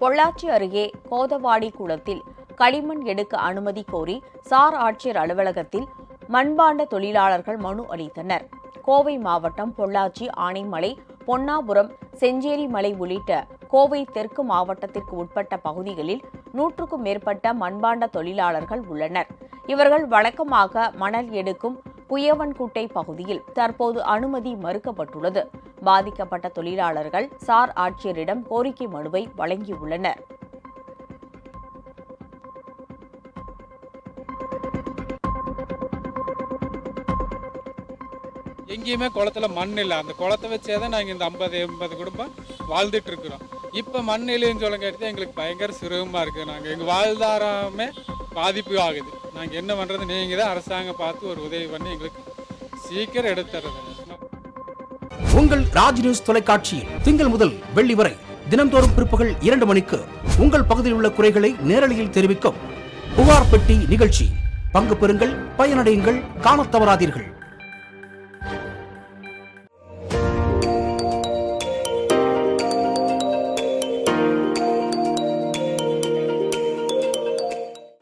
பொள்ளாச்சி அருகே கோதவாடி குளத்தில் களிமண் எடுக்க அனுமதி கோரி சார் ஆட்சியர் அலுவலகத்தில் மண்பாண்ட தொழிலாளர்கள் மனு அளித்தனர். கோவை மாவட்டம் பொள்ளாச்சி ஆனைமலை பொன்னாபுரம் செஞ்சேரிமலை உள்ளிட்ட கோவை தெற்கு மாவட்டத்திற்கு உட்பட்ட பகுதிகளில் நூற்றுக்கும் மேற்பட்ட மண்பாண்ட தொழிலாளர்கள் உள்ளனர். இவர்கள் வழக்கமாக மணல் எடுக்கும் குயவன்குட்டை பகுதியில் தற்போது அனுமதி மறுக்கப்பட்டுள்ளது. பாதிக்கப்பட்ட தொழிலாளர்கள் சார் ஆட்சியரிடம் கோரிக்கை மனுவை வழங்கியுள்ளனர். எங்கேயுமே குளத்துல மண் இல்லை. அந்த குளத்தை வச்சே தான் நாங்கள் இந்த ஐம்பது எண்பது குடும்பம் வாழ்ந்துட்டு இருக்கிறோம். இப்போ மண் இல்லைன்னு சொல்ல கேட்டு எங்களுக்கு பயங்கர சிரமமாக இருக்குது நாங்கள் எங்கள் வாழ்தாரமே பாதிப்பு ஆகுது நாங்கள் என்ன பண்ணுறது நீங்கள் தான் அரசாங்கம் பார்த்து ஒரு உதவி பண்ணி எங்களுக்கு சீக்கிரம் எடுத்துறது உங்கள் ராஜ் நியூஸ் தொலைக்காட்சியில் திங்கள் முதல் வெள்ளி வரை தினந்தோறும் பிற்பகல் இரண்டு மணிக்கு உங்கள் பகுதியில் உள்ள குறைகளை நேரலையில் தெரிவிக்கும் புகார் பெட்டி நிகழ்ச்சி. பங்கு பெறுங்கள் பயனடையுங்கள் காணத் தவறாதீர்கள்.